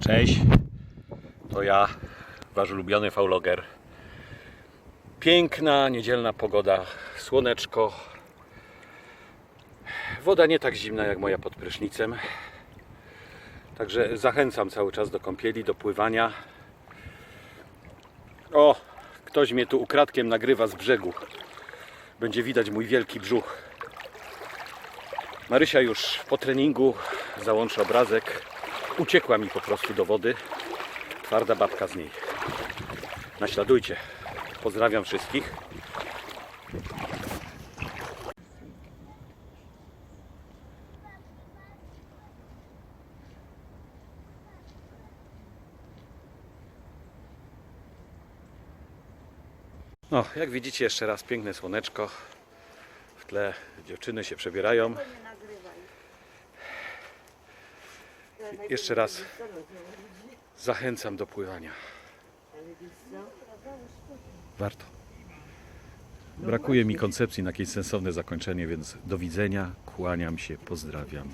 Cześć, to ja, wasz ulubiony fauloger. Piękna, niedzielna pogoda, słoneczko. Woda nie tak zimna jak moja pod prysznicem. Także zachęcam cały czas do kąpieli, do pływania. O, ktoś mnie tu ukradkiem nagrywa z brzegu. Będzie widać mój wielki brzuch. Marysia już po treningu załączy obrazek. Uciekła mi po prostu do wody. Twarda babka z niej. Naśladujcie. Pozdrawiam wszystkich. No, jak widzicie jeszcze raz piękne słoneczko. W tle dziewczyny się przebierają. Jeszcze raz zachęcam do pływania. Warto. Brakuje mi koncepcji na jakieś sensowne zakończenie, więc do widzenia, kłaniam się, pozdrawiam.